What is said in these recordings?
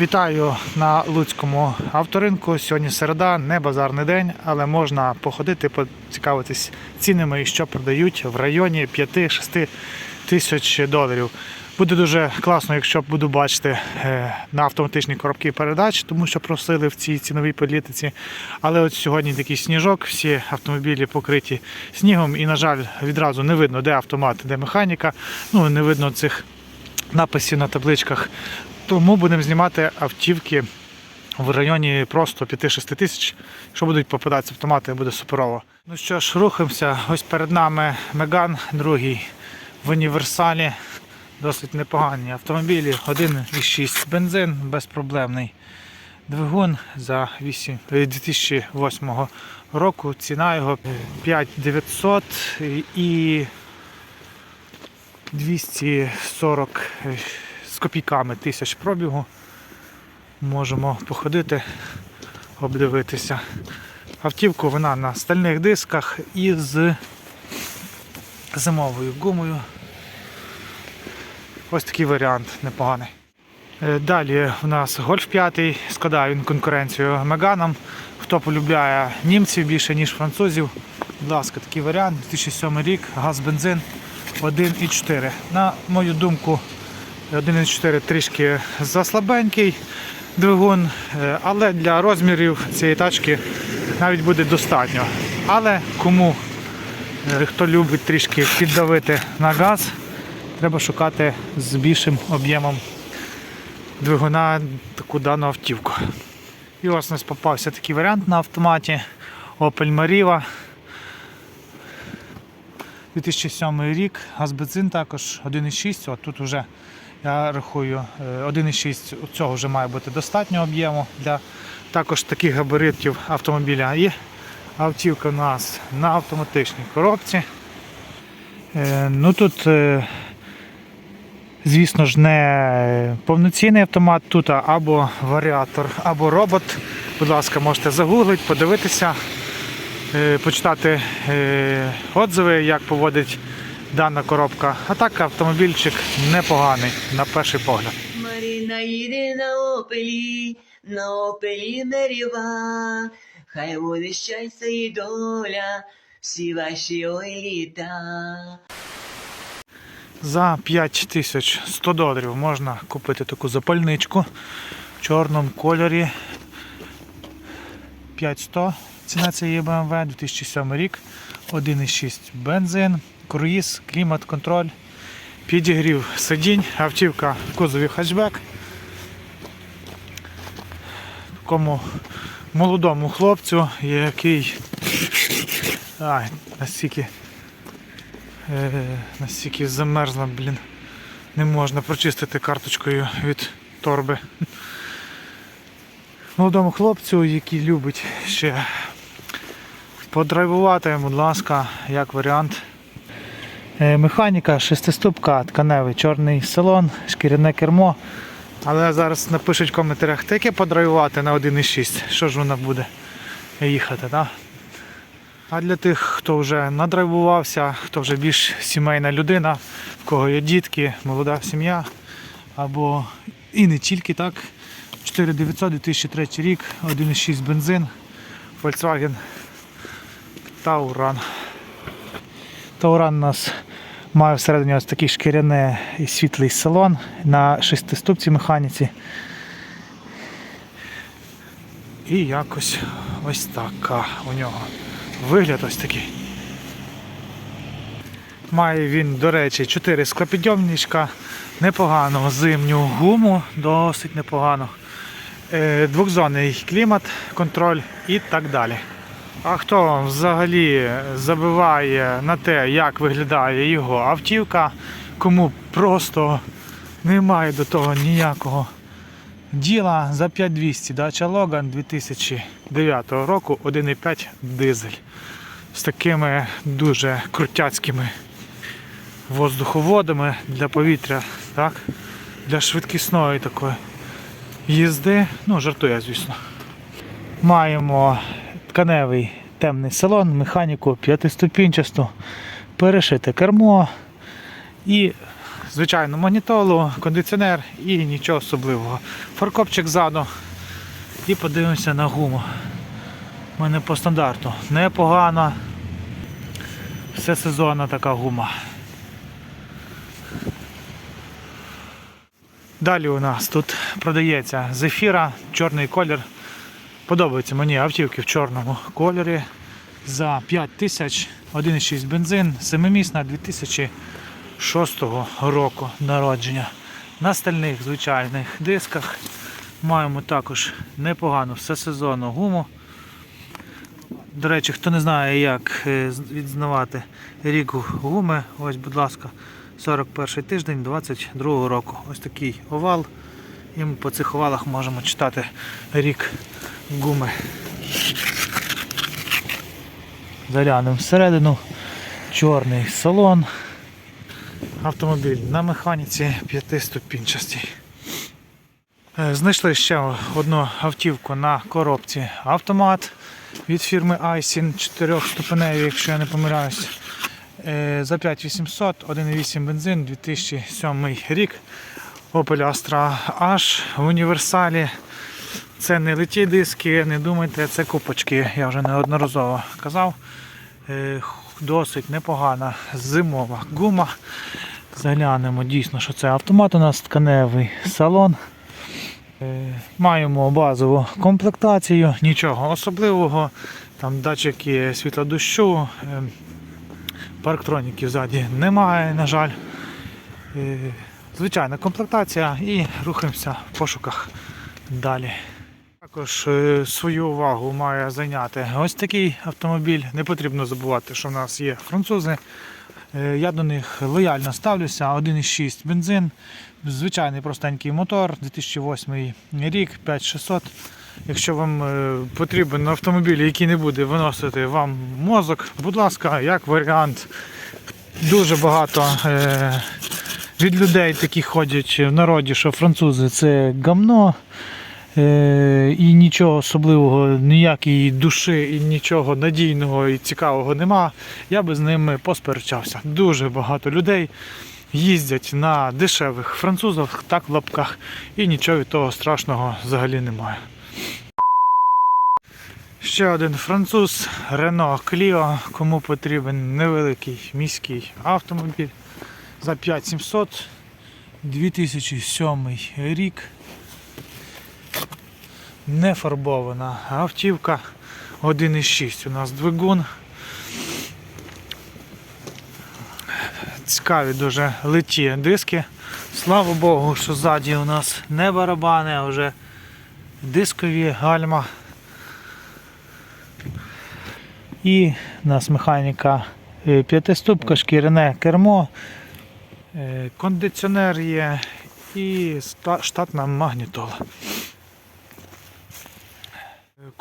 Вітаю на Луцькому авторинку. Сьогодні середа, не базарний день, але можна походити, поцікавитись цінами, що продають в районі 5-6 тисяч доларів. Буде дуже класно, якщо буду бачити е, на автоматичній коробки передач, тому що просили в цій ціновій політиці. Але от сьогодні такий сніжок, всі автомобілі покриті снігом, і, на жаль, відразу не видно, де автомат, де механіка. Ну, не видно цих написів на табличках. Тому будемо знімати автівки в районі просто 5-6 тисяч. Якщо будуть попадатися автомати, буде суперово. Ну що ж, рухаємося. Ось перед нами Меган, другий в універсалі. Досить непогані автомобілі. 1,6 бензин безпроблемний. Двигун за 8, е, 2008 року. Ціна його 5900 і 240 е, з копійками тисяч пробігу. Можемо походити, обдивитися. Автівку вона на стальних дисках і з зимовою гумою. Ось такий варіант непоганий. Е, Далі у нас Гольф 5 складає він конкуренцію Меганам. Хто полюбляє німців більше, ніж французів. Будь ласка, такий варіант. 2007 рік, газ бензин 1,4. На мою думку, 1,4 трішки заслабенький двигун, е, але для розмірів цієї тачки навіть буде достатньо. Але кому е, хто любить трішки піддавити на газ, треба шукати з більшим об'ємом двигуна таку дану автівку. І ось у нас попався такий варіант на автоматі Opel Mariva. 2007 рік, газ бензин також 1,6, от тут вже я рахую е, 1,6 у цього вже має бути достатньо об'єму для також таких габаритів автомобіля. І автівка у нас на автоматичній коробці. Е, Ну тут, е, звісно ж, не повноцінний автомат, тут або варіатор, або робот. Будь ласка, можете загуглити, подивитися, е, почитати е, отзиви, як поводить дана коробка. А так автомобільчик непоганий на перший погляд. Марина їде на опелі, на опелі Меріва, хай буде щастя і доля, всі ваші літа. За 5100 доларів можна купити таку запальничку в чорному кольорі. 5100. Ціна цієї BMW 2007 рік. 1,6 бензин, круїз, клімат, контроль, підігрів сидінь, автівка в кузові хетчбек. Такому молодому хлопцю, який ай, настільки Е, настільки замерзла, блін. Не можна прочистити карточкою від торби. Молодому хлопцю, який любить ще подрайвувати, будь ласка, як варіант. Е, Механіка, шестиступка, тканевий, чорний салон, шкіряне кермо. Але зараз напишуть в коментарях, таке подрайвувати на 1,6. Що ж вона буде їхати, так? А для тих, хто вже надрайвувався, хто вже більш сімейна людина, в кого є дітки, молода сім'я, або і не тільки так. 4900 2003 рік, 1,6 бензин, Volkswagen Tauran. Tauran у нас має всередині ось такий шкіряний світлий салон на шестиступці механіці. І якось ось така у нього. Вигляд ось такий. Має він, до речі, 4 склопідйомничка, непогану зимню гуму, досить непогано. Е, Двохзонний клімат, контроль і так далі. А хто взагалі забиває на те, як виглядає його автівка, кому просто немає до того ніякого діла за 5200 Dacia Logan 2009 року 1,5 дизель з такими дуже крутяцькими воздуховодами для повітря, так? для швидкісної такої їзди. Ну, жартую, звісно. Маємо тканевий темний салон, механіку п'ятиступінчасту, перешите кермо і звичайну магнітолу, кондиціонер і нічого особливого. Фаркопчик ззаду. І подивимося на гуму. У мене по стандарту. Непогана. Все сезонна така гума. Далі у нас тут продається зефіра, чорний колір. Подобаються мені автівки в чорному кольорі. За 5 тисяч 1,6 бензин, 7-місна 2006 року народження. На стальних звичайних дисках маємо також непогану всесезонну гуму. До речі, хто не знає, як е, відзнавати рік гуми, ось, будь ласка, 41 тиждень 22 року. Ось такий овал. І ми по цих овалах можемо читати рік гуми. Заглянемо всередину. Чорний салон. Автомобіль на механіці п'ятиступінчастій. Е, Знайшли ще одну автівку на коробці автомат від фірми Айсін 4-ступеневі, якщо я не помиляюсь. Е, За 5800, 1,8 бензин, 2007 рік. Opel Astra H в універсалі. Це не литі диски, не думайте, це купочки, я вже неодноразово казав. Е, Досить непогана зимова гума. Заглянемо дійсно, що це автомат у нас тканевий салон. Е, Маємо базову комплектацію, нічого особливого. Там датчики світлодощу, е, парктроніків ззаді немає, на жаль. Звичайна комплектація і рухаємося в пошуках далі. Також е, свою увагу має зайняти ось такий автомобіль. Не потрібно забувати, що в нас є французи. Е, Я до них лояльно ставлюся. 1,6 бензин, звичайний простенький мотор, 2008 рік, 5600. Якщо вам е, потрібен автомобіль, який не буде виносити вам мозок, будь ласка, як варіант. Дуже багато від людей такі ходять в народі, що французи це гамно. Е, і нічого особливого, ніякої душі і нічого надійного і цікавого нема. Я би з ними посперечався. Дуже багато людей їздять на дешевих французах, так в лапках, і нічого від того страшного взагалі немає. Ще один француз Renault Clio, кому потрібен невеликий міський автомобіль за 5700 2007 рік не фарбована автівка 1,6 у нас двигун. Цікаві дуже литі диски. Слава Богу, що ззаді у нас не барабани, а вже дискові гальма. І у нас механіка е, п'ятиступка, шкіряне кермо, е, кондиціонер є і штатна магнітола.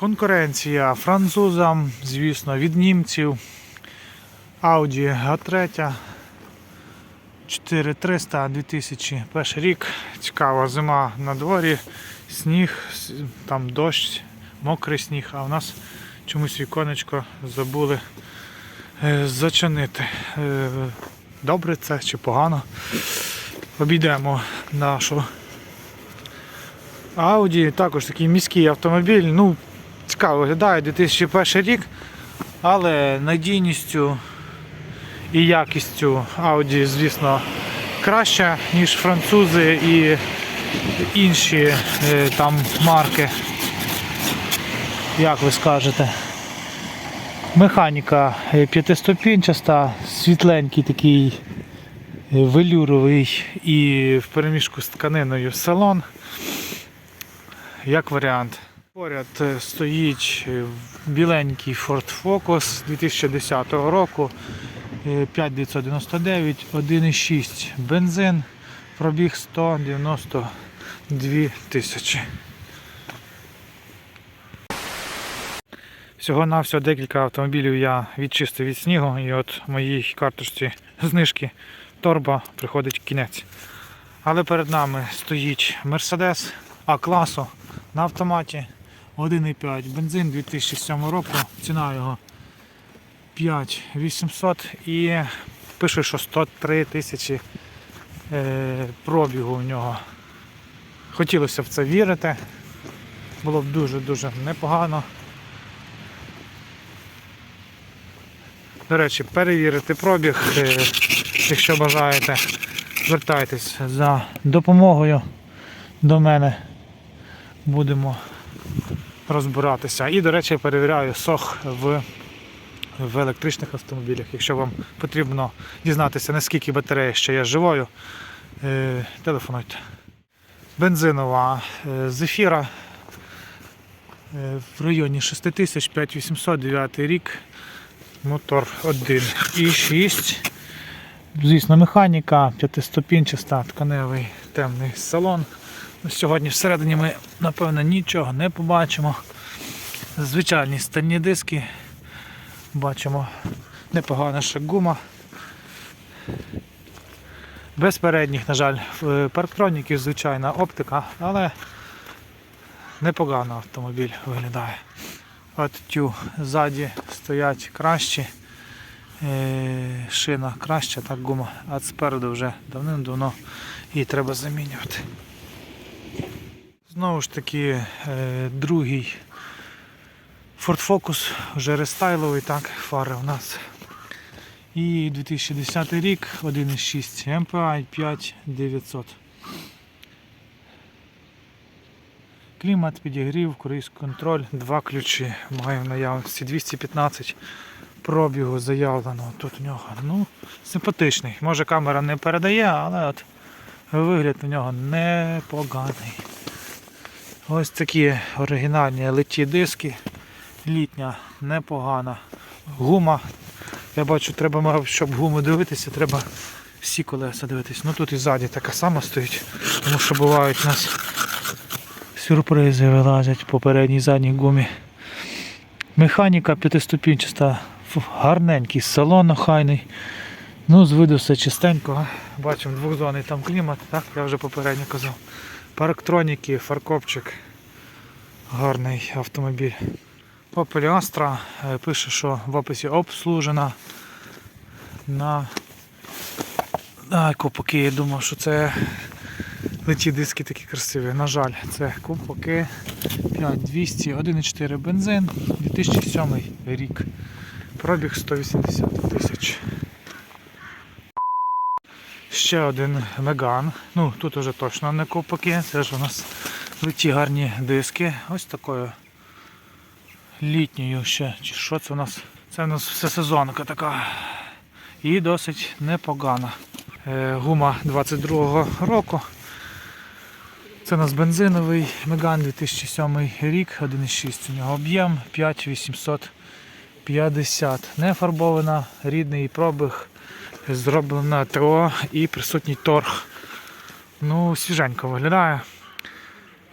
Конкуренція французам, звісно, від німців. Audi A3 4300 2001 рік. Цікава зима на дворі, сніг, там дощ, мокрий сніг, а в нас чомусь віконечко забули е, зачинити. Е, Добре це чи погано. Обійдемо нашу Audi, також такий міський автомобіль. Ну, цікаво виглядає 2001 рік, але надійністю і якістю Audi, звісно, краще, ніж французи і інші е, там марки. Як ви скажете? Механіка е, п'ятиступінчаста, світленький такий е, велюровий і в переміжку з тканиною салон як варіант. Поряд е, стоїть е, біленький Ford Focus 2010 року, е, 5999, 1,6 бензин, пробіг 192 тисячі. Всього на всього декілька автомобілів я відчистив від снігу і от моїй карточці знижки торба приходить кінець. Але перед нами стоїть Mercedes А-класу на автоматі 1,5 бензин 2007 року. Ціна його 5800 і пише, що 103 тисячі е, пробігу у нього. Хотілося в це вірити. Було б дуже-дуже непогано. До речі, перевірити пробіг, е, якщо бажаєте, звертайтесь за допомогою до мене. Будемо розбиратися. І, до речі, перевіряю сох в, в електричних автомобілях. Якщо вам потрібно дізнатися, наскільки батарея ще є живою, е, телефонуйте. Бензинова е, зефіра е, в районі 6000, 5800, 9 рік. Мотор 1,6. Звісно, механіка, п'ятиступінчаста, тканевий темний салон. Ну, Сьогодні всередині ми, напевно, нічого не побачимо. Звичайні стальні диски. Бачимо непогана ще гума. Без передніх, на жаль, в- парктроніків звичайна оптика, але непогано автомобіль виглядає. От тю ззаді стоять кращі. Е, Шина краща, так гума, а спереду вже давним-давно її треба замінювати. Знову ж таки, е, другий Ford Focus, вже рестайловий, так, фари у нас. І 2010 рік, 1.6 MPI 5900. Клімат, підігрів, круїз контроль, два ключі маю в наявності 215 пробігу заявлено тут у нього. Ну, симпатичний. Може камера не передає, але от вигляд у нього непоганий. Ось такі оригінальні литі диски. Літня, непогана. Гума. Я бачу, треба, щоб гуму дивитися, треба всі колеса дивитися. Ну тут і ззаді така сама стоїть, тому що бувають у нас сюрпризи вилазять по передній задній гумі. Механіка п'ятиступінчаста, гарненький, салон охайний. Ну, з виду все чистенько. Бачимо двохзонний там клімат, так, я вже попередньо казав. Парктроніки, фаркопчик. Гарний автомобіль. Opel Astra е, пише, що в описі обслужена на купаки. Я думав, що це леті диски такі красиві. На жаль, це купаки 5200, 1,4 бензин, 2007 рік. Пробіг 180 тисяч. Ще один Меган. Ну, тут уже точно не купаки, це ж у нас леті гарні диски. Ось такою літньою ще. Чи що це у нас? Це у нас всесезонка така. І досить непогана. Е, Гума 22-го року. Це у нас бензиновий Меган 2007 рік, 1,6 у нього об'єм 5850. Не фарбована, рідний пробіг, зроблена ТО і присутній торг. Ну, свіженько виглядає.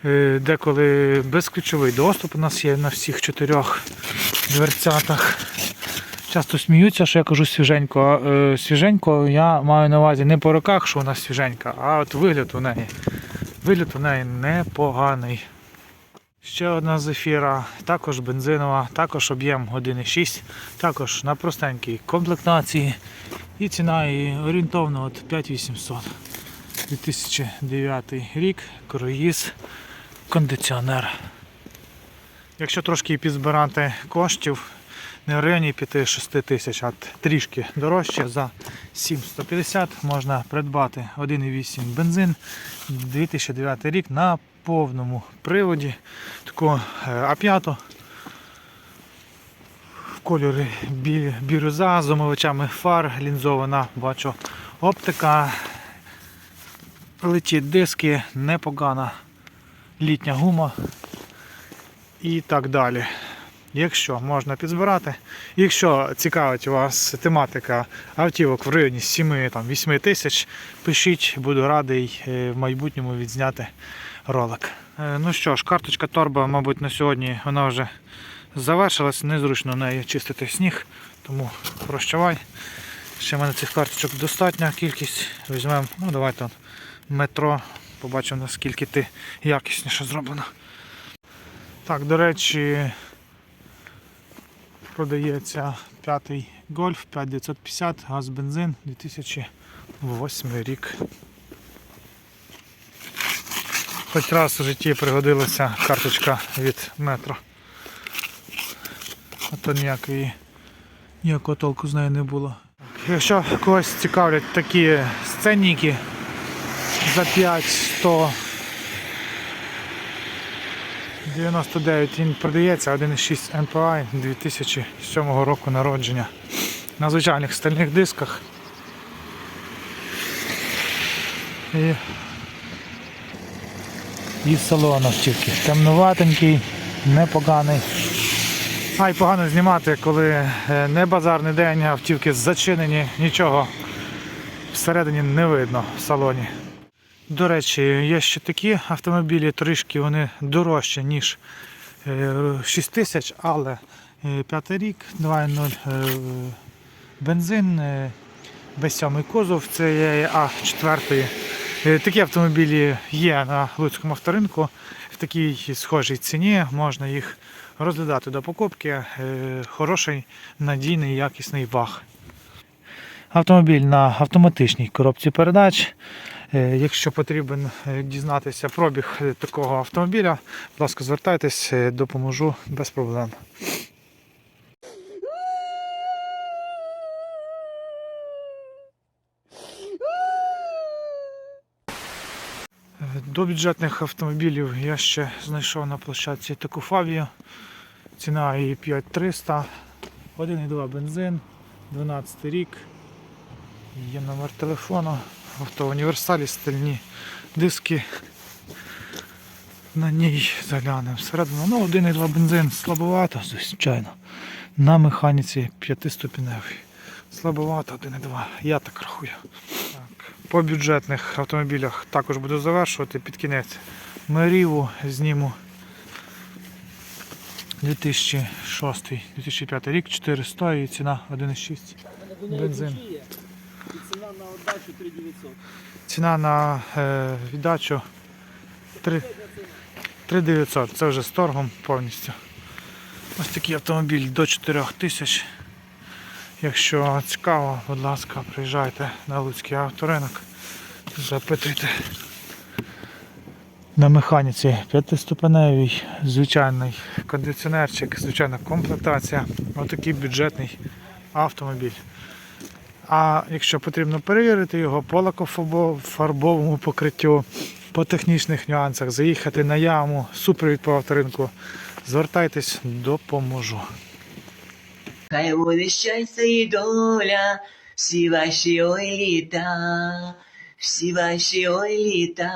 Е, Деколи безключовий доступ у нас є на всіх чотирьох дверцятах. Часто сміються, що я кажу свіженько. Е, Свіженько я маю на увазі не по роках, що вона свіженька, а от вигляд у неї. Вигляд у неї непоганий. Ще одна зефіра, також бензинова, також об'єм 1,6, також на простенькій комплектації. І ціна її орієнтовно от 5800. 2009 рік, круїз, кондиціонер. Якщо трошки підзбирати коштів, не в районі 5-6 тисяч, а трішки дорожче за 750 можна придбати 1,8 бензин 2009 рік на повному приводі. Таку е, А5 в кольорі бі- бірюза з омивачами фар, лінзована, бачу оптика, летять диски, непогана літня гума і так далі. Якщо можна підзбирати, якщо цікавить вас тематика автівок в районі 7-8 тисяч, пишіть, буду радий е, в майбутньому відзняти ролик. Е, Ну що ж, карточка торба, мабуть, на сьогодні вона вже завершилась, незручно нею чистити сніг, тому прощавай. Ще в мене цих карточок достатня кількість. Візьмемо, ну давайте метро, побачимо наскільки ти якісніше зроблено. Так, до речі, продається п'ятий гольф 5950, газ бензин 2008 рік. Хоч раз у житті пригодилася карточка від метро. А то ніякої, ніякого толку з нею не було. Якщо когось цікавлять такі сценники за 5 100 99 він продається 1,6 MPI 2007 року народження на звичайних стальних дисках. І, і салон автівки. Темнуватенький, непоганий. А й погано знімати, коли е, не базарний день, автівки зачинені, нічого всередині не видно в салоні. До речі, є ще такі автомобілі, трішки вони дорожчі, ніж е, 6 тисяч, але е, п'ятий рік, 2.0 е, бензин, е, B7 кузов, це є А4. Е, Такі автомобілі є на Луцькому авторинку. В такій схожій ціні можна їх розглядати до покупки. Е, Хороший, надійний, якісний ваг. Автомобіль на автоматичній коробці передач. Е, Якщо потрібен дізнатися пробіг такого автомобіля, будь ласка, звертайтесь, допоможу без проблем. До бюджетних автомобілів я ще знайшов на площадці таку фавію. Ціна її 5300, 1,2 бензин, 12 рік. Є номер телефону, авто універсалі, стальні диски. На ній заглянемо всередину. Ну, 1,2 бензин слабовато, звичайно. На механіці 5-ступіневий. Слабовато 1,2. Я так рахую. По бюджетних автомобілях також буду завершувати під кінець. Меріву зніму 2006-2005 рік, 400 і ціна 1,6. Бензин. Ціна на отдачу 3900. Ціна на е, віддачу 3900. Це вже з торгом повністю. Ось такий автомобіль до 4000. Якщо цікаво, будь ласка, приїжджайте на Луцький авторинок. Запитуйте. На механіці п'ятиступеневий, звичайний кондиціонерчик, звичайна комплектація. Отакий бюджетний автомобіль. А якщо потрібно перевірити його по лакофарбовому покриттю, по технічних нюансах, заїхати на яму, супровід по авторинку, звертайтесь, допоможу. Хай буде щастя і доля, всі ваші ой літа, всі ваші ой літа.